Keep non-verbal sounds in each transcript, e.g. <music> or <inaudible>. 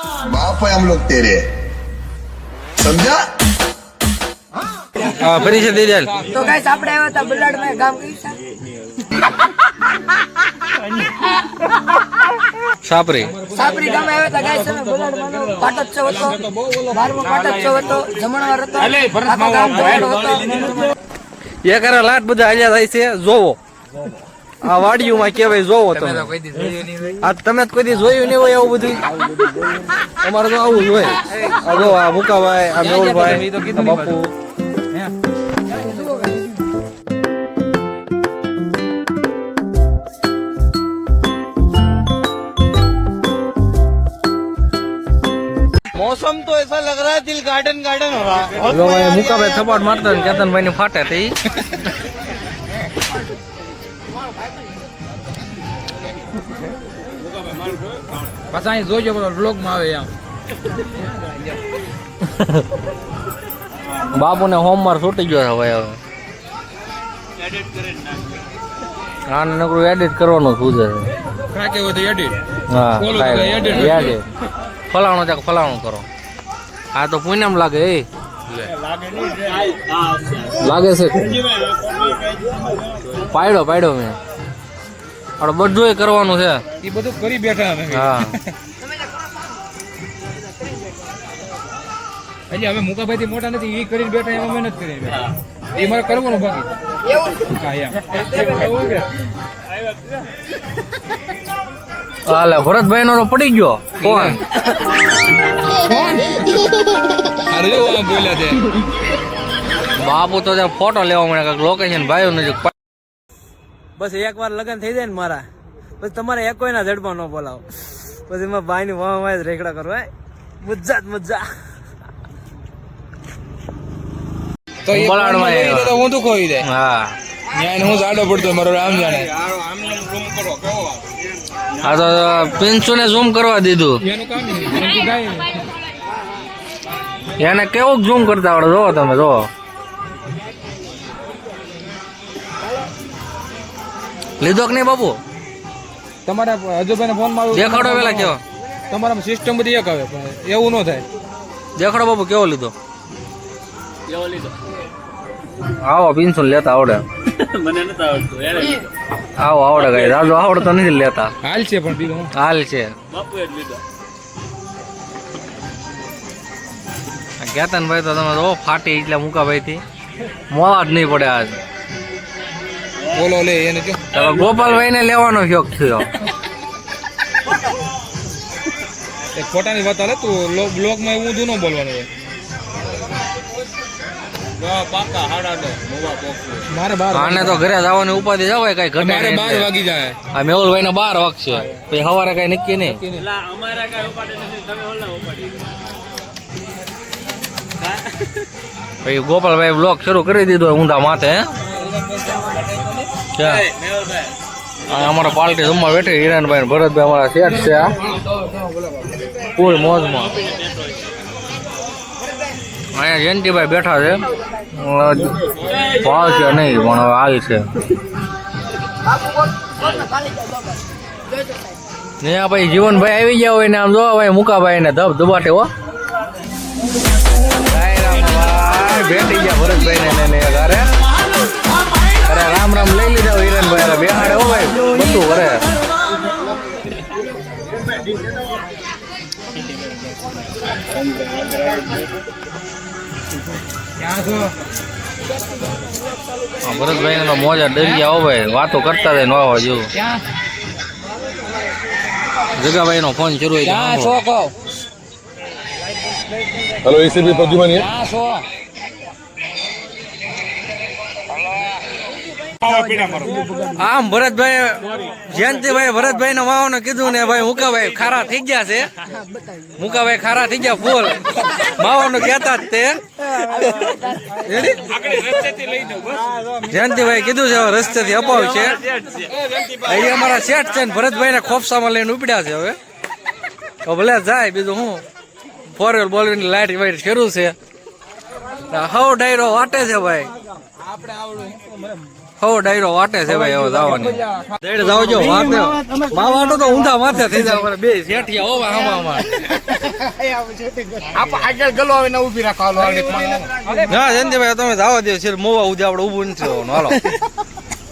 बाप है हम लोग तेरे समझा હા ફરી છે દીદી તો ગાઈસ આપણે આવ્યા હતા બુલાડ માં ગામ કઈ છે સાપરી સાપરી ગામે આવ્યા હતા ગાઈસ અમે બુલાડ માં પાટોત્સવ હતો બારમો પાટોત્સવ હતો જમણવાર હતો આખો ગામ જોવાનો હતો એક અરે લાટ બધા હાલ્યા થાય છે જોવો આ વાડીઓમાં કેવાય જોવો તમે આ તમે તો કોઈ દી જોયું નહીં હોય આવું બધું અમારે તો આવું જ હોય આ જો આ મુકાભાઈ આ મેહુલભાઈ આ બાપુ मौसम तो ऐसा लग रहा है दिल गार्डन गार्डन हो रहा है જો ભાઈ મુકાભાઈ થપાટ મારતા ને કેતનભાઈ ને ફાટે પાછા અહીં જોજો બધો વ્લોગમાં આવે એમ. <laughs> બાપુને હોમવર્ક છૂટી ગયો છે હવે. હવે આને નકરું એડિટ કરવાનું સૂઝે છે. કાંઈ કેવું હતું એડિટ હા તો. ફલાણું ચાક ફલાણું કરો. આ તો પૂનમ લાગે એ. લાગે છે. પાડ્યો પાડ્યો મેં. આપણે બધું એ કરવાનું છે. એ બધું કરી બેઠા અમે. હા. હજી અમે મુકાભાઈ થી મોટા નથી એ કરી બેઠા એમાં મહેનત કરી એ મારે કરવાનું બાકી. હાલે ભરતભાઈ નો તો પડી ગયો. કોણ બાપુ તો ત્યાં ફોટો લેવા મળે લોકેશન ભાઈ નજીક બસ એક વાર લગન થઈ જાય ને મારા. પછી તમારે એક કોઈના જડમાં ન બોલાવો. પછી એમાં ભાઈ ની વાહ વાહ જ રેકડા કરો હે? મજા જ મજા. તો એ તો હું તો ખોઈ દે. હા. ન્યાય હું જાડો પડતો મારો આમ જાણે. હા તો પિન્સુ ને ઝૂમ કરવા દીધું. એનું કામ નહીં. એનું કાંઈ નહીં. એને કેવું ઝૂમ કરતા આવડે? જોવો તમે જોવો. લીધો કે નહીં બાપુ? તમારા હજુભાઈ ફોન મારું દેખાડો પેલા કેવો તમારા સિસ્ટમ બધી એક આવે પણ એવું ન થાય. દેખાડો બાપુ કેવો લીધો? આવો પિન્સુન લેતા આવડે. આવો આવડે કઈ. રાજો આવડતો નથી લેતા. હાલ છે પણ બીજું હાલ છે. કેતનભાઈ તો તમે જો ફાટી એટલે મૂકાભાઈ થી મોળા જ નહીં પડે આજ. બોલો લે એને જો ગોપાલભાઈ ને લેવાનો શોખ થયો. એક ખોટાની વાત હાલે તું બ્લોકમાં એવું ઊંધું ન બોલવાનું હોય. મારે બાર આને તો ઘરે જવાની ઉપાધિ જવાય કઈ ઘટે બાર વાગી જાય. આ મેહુલભાઈ ને બાર વાગશે. પછી સવારે કઈ નક્કી નહીં. પછી ગોપાલભાઈ બ્લોક શરૂ કરી દીધો ઊંધા માથે આ અમારા પાર્ટી જમવા બેઠી હિરાનભાઈ ભરતભાઈ અમારા શેઠ છે. આ ફૂલ મોજમાં. અહીંયા જયંતિભાઈ બેઠા છે. ભાવ છે નહીં પણ હવે હાલ છે. ને આ ભાઈ જીવનભાઈ આવી ગયા હોય ને આમ જોવા ભાઈ મુકાભાઈ ને ધબ ધબાટે હો. ભેટી ગયા ભરતભાઈ ને ઘરે. રામ રામ લઈ લીધા હોય ભાઈ બેહાડે હો ભાઈ. બધું આ ભરતભાઈ નો મોજા ડરી ગયા હો ભાઈ. વાતો કરતા જાય આવવા જેવું. જગાભાઈ નો ફોન શરૂ હોય એસીબી છો આમ ભરતભાઈ જયંતિભાઈ ભરતભાઈ ને વાવનો કીધું ને ભાઈ મુકાભાઈ ખારા થઈ ગયા છે. મુકાભાઈ ખારા થઈ ગયા ફૂલ. માવાનું કહેતા જ તે. જયંતિભાઈ કીધું છે હવે રસ્તેથી અપાવ છે. એ અમારા શેઠ છે ને ભરતભાઈ ને ખોફસામાં લઈને ઉપડ્યા છે હવે. તો ભલે જાય બીજું હું? ફોર વ્હીલ બોલ લાઈટ વાઈટ શરૂ છે. હવ ડાયરો વાટે છે ભાઈ. હો ડાયરો વાટે છે ભાઈ હવે જવાની. દેડ જાવ જો વાટે. મા વાટો તો ઊંધા માથે થઈ જાય. અમારે બે શેઠિયા હો આમાં આપ આગળ ગલો આવે ઊભી રાખો હાલો ના જયંતિભાઈ તમે જાવ દે છે મોવા ઉદે આપણે ઊભું નથી રહેવાનું. હાલો.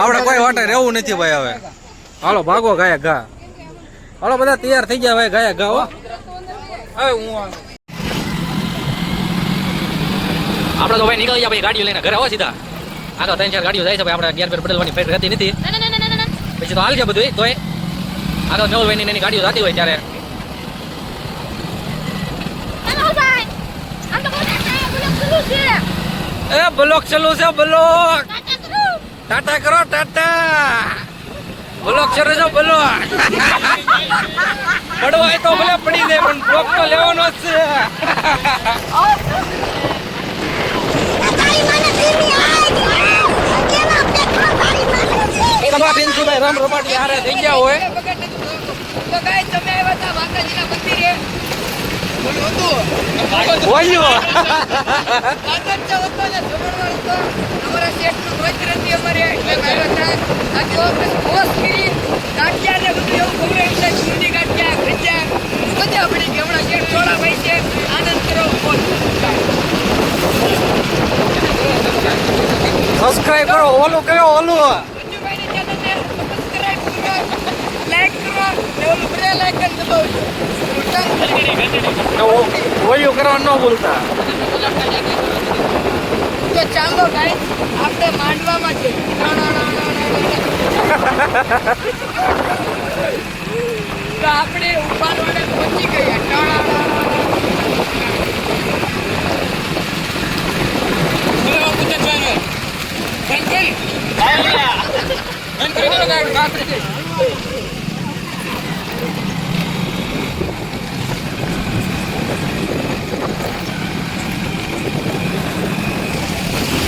આપણે કોઈ વાટે રહેવું નથી ભાઈ હવે. હાલો ભાગો ગાયા ઘા. હાલો બધા તૈયાર થઈ ગયા ભાઈ ગાયા ઘા હો. હવે હું આપણે તો ભાઈ નીકળી ગયા ભાઈ ગાડીઓ લઈને ઘરે આવો સીધા. આ તો ત્રણ ચાર ગાડીઓ જાય છે ભાઈ આપણે ગેર પેર બદલવાની ફેર રહેતી નથી. પછી તો હાલ છે બધું તોય. આગળ નવની એની ગાડીઓ જતી હોય ત્યારે. એ બ્લોક ચલો છે બ્લોક. ટાટા કરો ટાટા. બ્લોક ચલો છે બ્લોક. હોય તો ભલે પડી જાય પણ બ્લોક તો લેવાનો જ છે. તમારા પિન્સુભાઈ રામ રમાડી હારે થઈ ગયા હોય. તો guys, તમે આવ્યા હતા માતાજીના મંદિરે. બોસ કરી, ગાંઠિયા ને બધું એવું ખવડાવ્યું છે. ચૂરણી ગાંઠિયા, ભજીયા. મજા પડી ગઈ. હમણાં શેઠ થોડા ભાઈ છે. આનંદ કરો બોલ. સબસ્ક્રાઇબ કરો ઓલું કરો ઓલું મંજુભાઈની ચેનલને subscribe કરો, like કરો, ને ઓલું bell icon દબાવજો. કરવા ન ભૂલતા તો ચાલો guys, આપણે માંડવામાં છે તો આપણે ઉપાડવાડે પહોંચી ગયા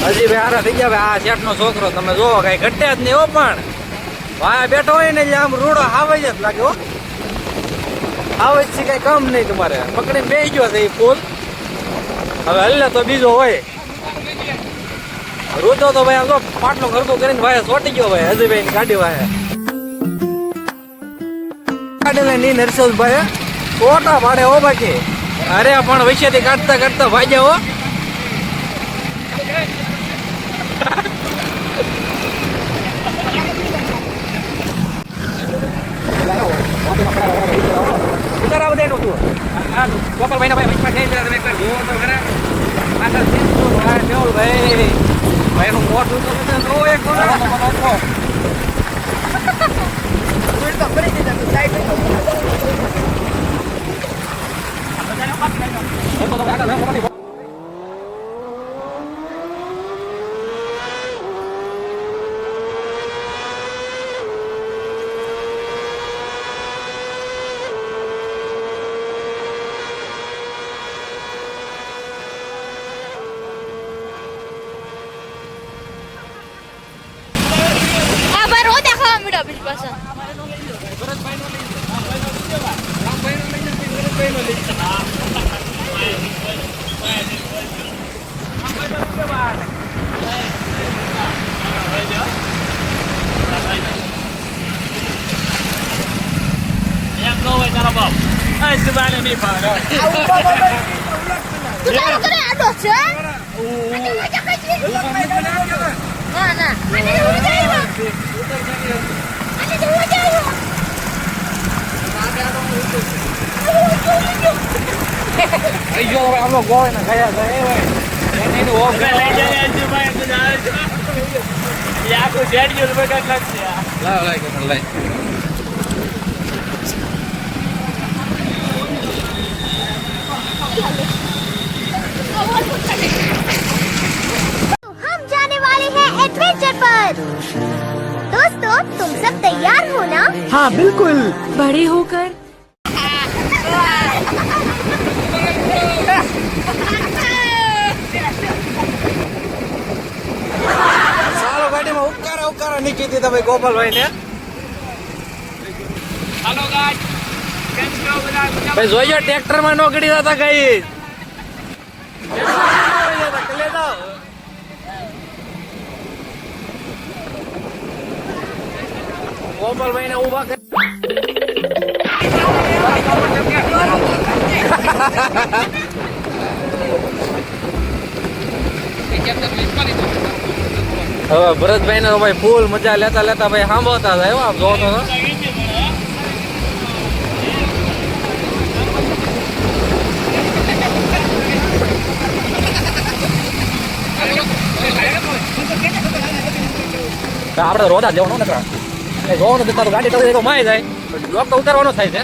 હજી ભાઈ હારા થઈ ગયા. ભાઈ આ શેઠ નો છોકરો તમે જોવો કઈ ઘટે જ નહીં હો પણ. ભાઈ બેઠો હોય ને એટલે આમ રૂડો આવે જ લાગે હો. આવે છે કઈ કામ નહીં તમારે. પકડીને બે ગયો છે એ ફૂલ. હવે હલ્લે તો બીજો હોય. રૂતો તો ભાઈ આમ પાટલો ખરબો કરીને ભાઈ સોટી ગયો ભાઈ, હજી ભાઈ ગાડી ભાઈ ગાડી નહીં ઈ નરસિંહભાઈ ઓટા પાડે હો બાકી. અરે પણ વૈશ્યથી કાઢતા કાઢતા ભાગ્યા હો. ઉતારા બધા એનું તું આ ગોપાલભાઈ ના ભાઈ વચમાં જઈને તમે એકવાર જુઓ તો ખરા આગળ ભાઈ મેહુલ ભાઈ ભાઈ નું મોઢું તો એક વાર. આ બાર ઓ દેખાવા મળ્યો બીજી પાસે ઉતારો કરે આડો છે આને મજા કઈ છે? ના ના. આને તો મજા આવ્યો આને તો મજા આવ્યો થઈ ગયો હવે આમનો ગોળ ને ગયા ગયા એ ભાઈ એને એનું ઓફ લાવ લાવ કે લાવ हम जाने वाले हैं एडवेंचर पर दोस्तों तुम सब तैयार हो ना बड़े होकर ચાલો ગાડીમાં ઉપકારા ઉપકારા નીકળી દીધા ભાઈ ગોપાલભાઈ ને ભાઈ જોઈજો ટ્રેક્ટર માં નો ગડી જતા કઈ <laughs> ગોપાલભાઈ ને ઊભા હવે ભરતભાઈ ને ભાઈ ફૂલ મજા લેતા લેતા ભાઈ સાંભળતા હતા, એવા જોતો આપડે આપણે રોદા જવાનું એ જોવાનું છે તો ગાડી તો માય જાય. લોક તો ઉતારવાનો થાય છે.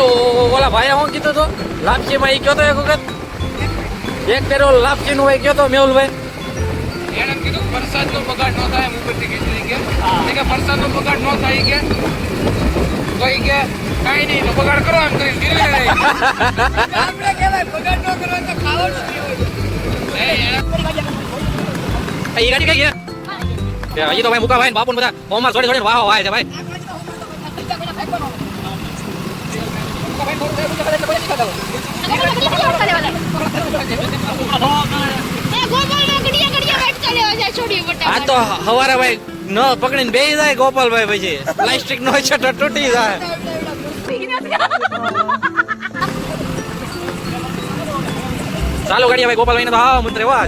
હું ઓલા ભાઈએ શું કીધું તો? લાપસીમાં એ કયો તો એક વખત? એક પેરો લાપચી નું ભાઈ કયો તો, મેહુલભાઈ? એને કીધું વરસાદનો બગાડ ન થાય એમ ઉપરથી કીધું કે. કે વરસાદનો બગાડ ન થાય કે. તો ઈ કે કાંઈ નહીં તો બગાડ કરો એમ કરી ધીરે ધીરે આપણે કહેવાય બગાડ ન કરો તો ખાવાનું જ નહીં હોય. એ ગાડી કઈ ગયા કે હજી તો ભાઈ મુકા ભાઈ બાપુ બધા હોમાં છોડી છોડીને વાહ વાહ છે ભાઈ. <laughs> એ ગોપાલભાઈ ગડિયા ગડિયા વાટ ચાલ્યા જાય છોડી બટા આ તો હવારે ભાઈ ન પકડીને બેસી જાય ગોપાલભાઈ પછી. પ્લાસ્ટિક નો છટો તૂટી જાય. ચાલો ગાડી ભાઈ ગોપાલભાઈ ને તો હા મંત્રે વાહ.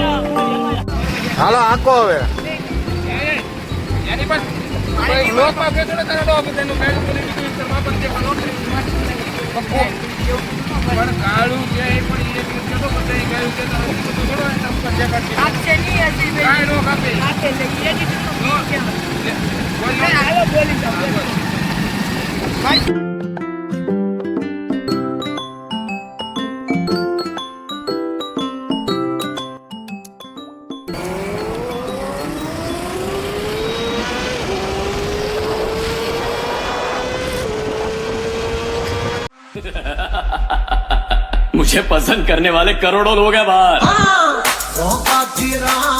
<laughs> <laughs> <laughs> હાલો આંકો હવે. Thank પણ मुझे पसंद करने वाले करोड़ों लोग हैं बाहर राम